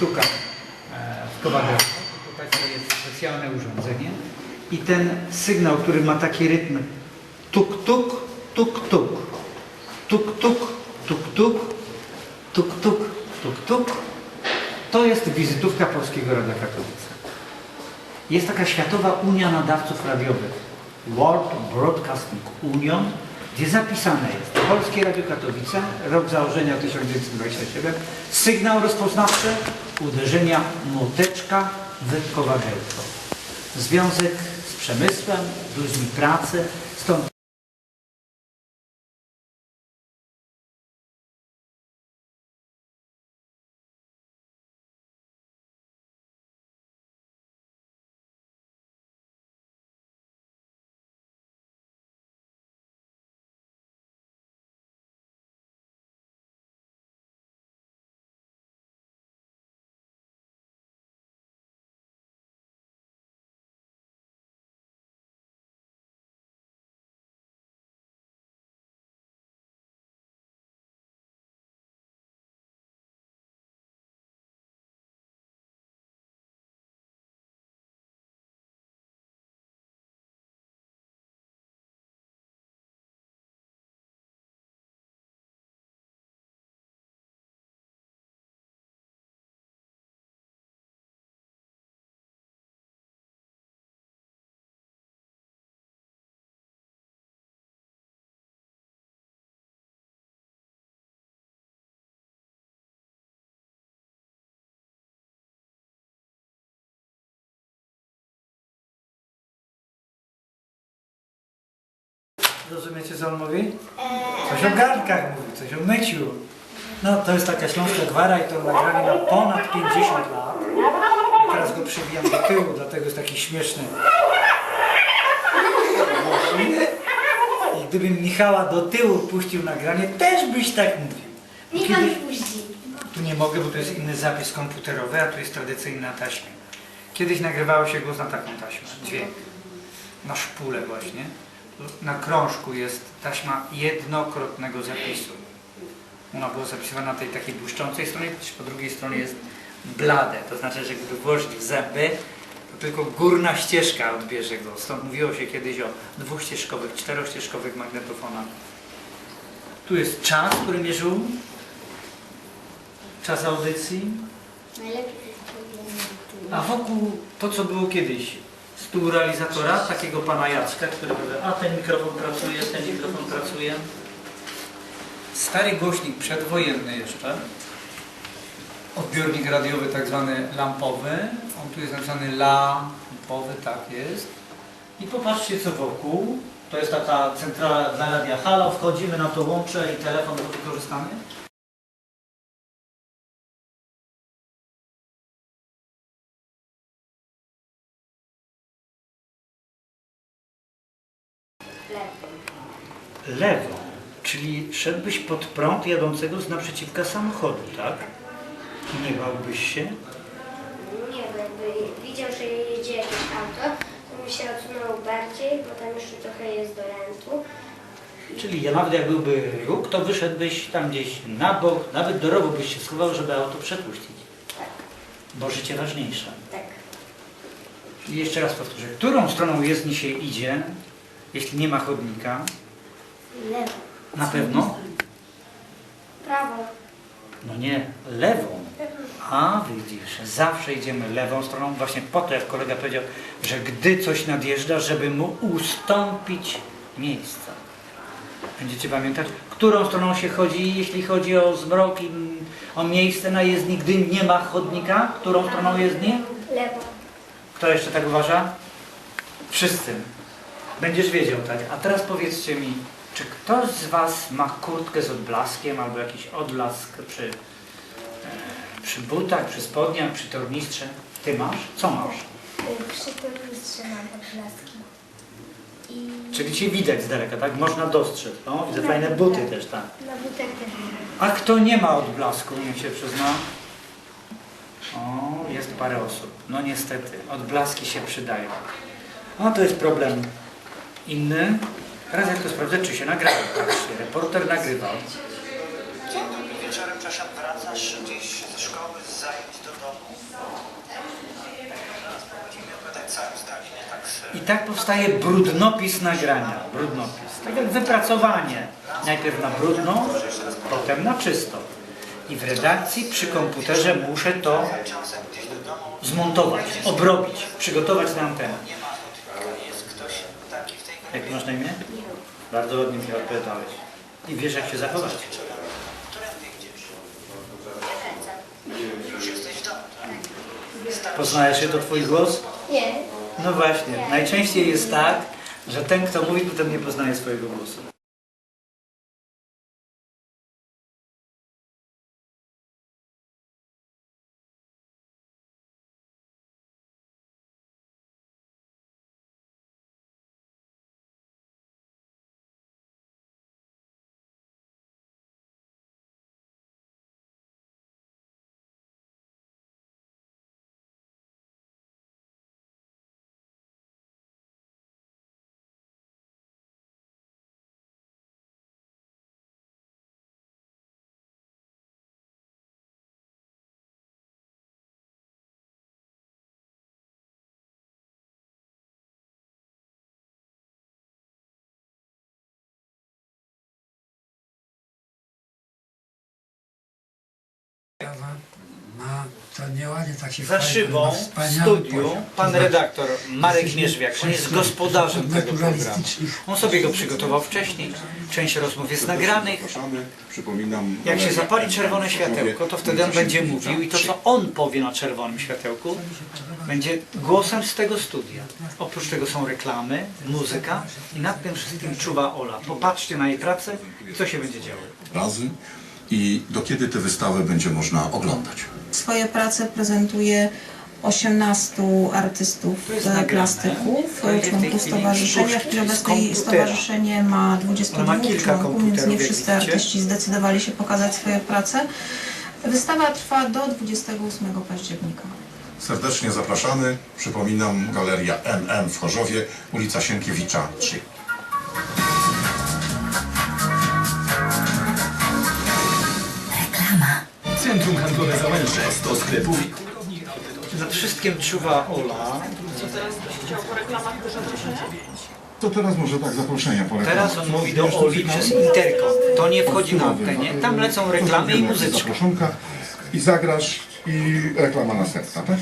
sztuka e, w Kowaderze. Tutaj jest specjalne urządzenie i ten sygnał, który ma taki rytm tuk tuk, tuk tuk, tuk tuk, tuk tuk, tuk tuk, tuk tuk, to jest wizytówka Polskiego Radia Katowice. Jest taka Światowa Unia Nadawców Radiowych, World Broadcasting Union, gdzie zapisane jest Polskie Radio Katowice, rok założenia 1927, sygnał rozpoznawczy uderzenia młoteczka w kowadełko. Związek z przemysłem, ludźmi pracy, stąd Rozumiecie, co on mówi? Coś o garnkach mówi, coś o myciu. No, to jest taka śląska gwara i to nagranie ma ponad 50 lat. Ja teraz go przybijam do tyłu, dlatego jest taki śmieszny. I gdybym Michała do tyłu puścił nagranie, też byś tak mówił. Kiedy- pan puści. Tu nie mogę, bo to jest inny zapis komputerowy, a tu jest tradycyjna taśma. Kiedyś nagrywało się głos na taką taśmę, dźwięk. Na szpulę właśnie. Na krążku jest taśma jednokrotnego zapisu. Ona była zapisywana na tej takiej błyszczącej stronie, po drugiej stronie jest blade. To znaczy, że gdyby włożyć w zęby, to tylko górna ścieżka odbierze go. Stąd mówiło się kiedyś o dwuścieżkowych, czterościeżkowych magnetofonach. Tu jest czas, który mierzył czas audycji, a wokół to, co było kiedyś. Stół realizatora, takiego pana Jacka, który mówi, a ten mikrofon pracuje, ten mikrofon pracuje. Stary głośnik przedwojenny jeszcze. Odbiornik radiowy tak zwany lampowy. On tu jest napisany lampowy, tak jest. I popatrzcie co wokół. To jest taka centrala dla radia Halo. Wchodzimy na to łącze i telefon wykorzystamy. Lepiej. lewą, czyli szedłbyś pod prąd jadącego z naprzeciwka samochodu, tak? Nie bałbyś się? Nie, bo jakby widział, że jedzie jakieś auto, to by się odsunął bardziej, bo tam jeszcze trochę jest do rentu. Czyli ja nawet jak byłby róg, to wyszedłbyś tam gdzieś na bok, nawet do rowu byś się schował, żeby auto przepuścić. Tak, Bo życie ważniejsze. tak. I jeszcze raz powtórzę, którą stroną jezdni się idzie, jeśli nie ma chodnika? Lewo. Na pewno? Prawo. No nie, lewą. A widzisz, zawsze idziemy lewą stroną, właśnie po to, jak kolega powiedział, że gdy coś nadjeżdża, żeby mu ustąpić miejsca. Będziecie pamiętać, którą stroną się chodzi, jeśli chodzi o zmrok i o miejsce na jezdni, gdy nie ma chodnika? Którą stroną jezdni? Lewo. Kto jeszcze tak uważa? Wszyscy. Będziesz wiedział, tak? A teraz powiedzcie mi, czy ktoś z Was ma kurtkę z odblaskiem albo jakiś odblask przy, e, przy butach, przy spodniach, przy tornistrze? Ty masz? Co masz? Przy tornistrze mam odblaski. I Czyli Cię widać z daleka, tak? Można dostrzec. O, widzę fajne buty też, tak. na butach też. A kto nie ma odblasku, niech się przyzna? O, jest parę osób. No niestety, odblaski się przydają. No to jest problem inny. Teraz jak to sprawdzę, czy się nagrywa. Reporter nagrywał. Wieczorem, przepraszam, wracasz gdzieś ze szkoły, z zajęć do domu. I tak powstaje brudnopis nagrania, brudnopis. Tak jak wypracowanie. Najpierw na brudno, potem na czysto. I w redakcji przy komputerze muszę to zmontować, obrobić, przygotować na antenę. Jak masz na imię? Bardzo ładnie mi odpowiadałeś. I wiesz jak się zachować. Poznajesz się to twój głos? Nie. No właśnie, najczęściej jest tak, że ten kto mówi potem nie poznaje swojego głosu. Ma to nieładnie tak się Za szybą ma w wspaniały studiu poziom. pan To znaczy, redaktor Marek jesteśmy Mierzwiak, on jest gospodarzem tego programu. naturalistycznych. On sobie go przygotował wcześniej. Część rozmów jest nagranych. Zapraszamy. Przypominam. Jak się zapali czerwone światełko, to wtedy on będzie mówił i to, co on powie na czerwonym światełku, będzie głosem z tego studia. Oprócz tego są reklamy, muzyka i nad tym wszystkim czuwa Ola. Popatrzcie na jej pracę i co się będzie działo. Razy. I do kiedy te wystawy będzie można oglądać? Swoje prace prezentuje 18 artystów plastyków, członków stowarzyszenia. W chwili obecnej stowarzyszenie ma 22 Ono ma kilka członków, więc nie wszyscy artyści zdecydowali się pokazać swoje prace. Wystawa trwa do 28 października. Serdecznie zapraszamy. Przypominam Galeria MM w Chorzowie, ulica Sienkiewicza 3. Centrum Handlowe Załęże, 100 sklepów. Nad wszystkim czuwa Ola. Co teraz byś chciał po reklamach To teraz może tak, zaproszenia po. Teraz on mówi do Oli przez Interko. To nie wchodzi na nie? Tam lecą reklamy i muzyczka. I zagrasz i reklama następna, tak?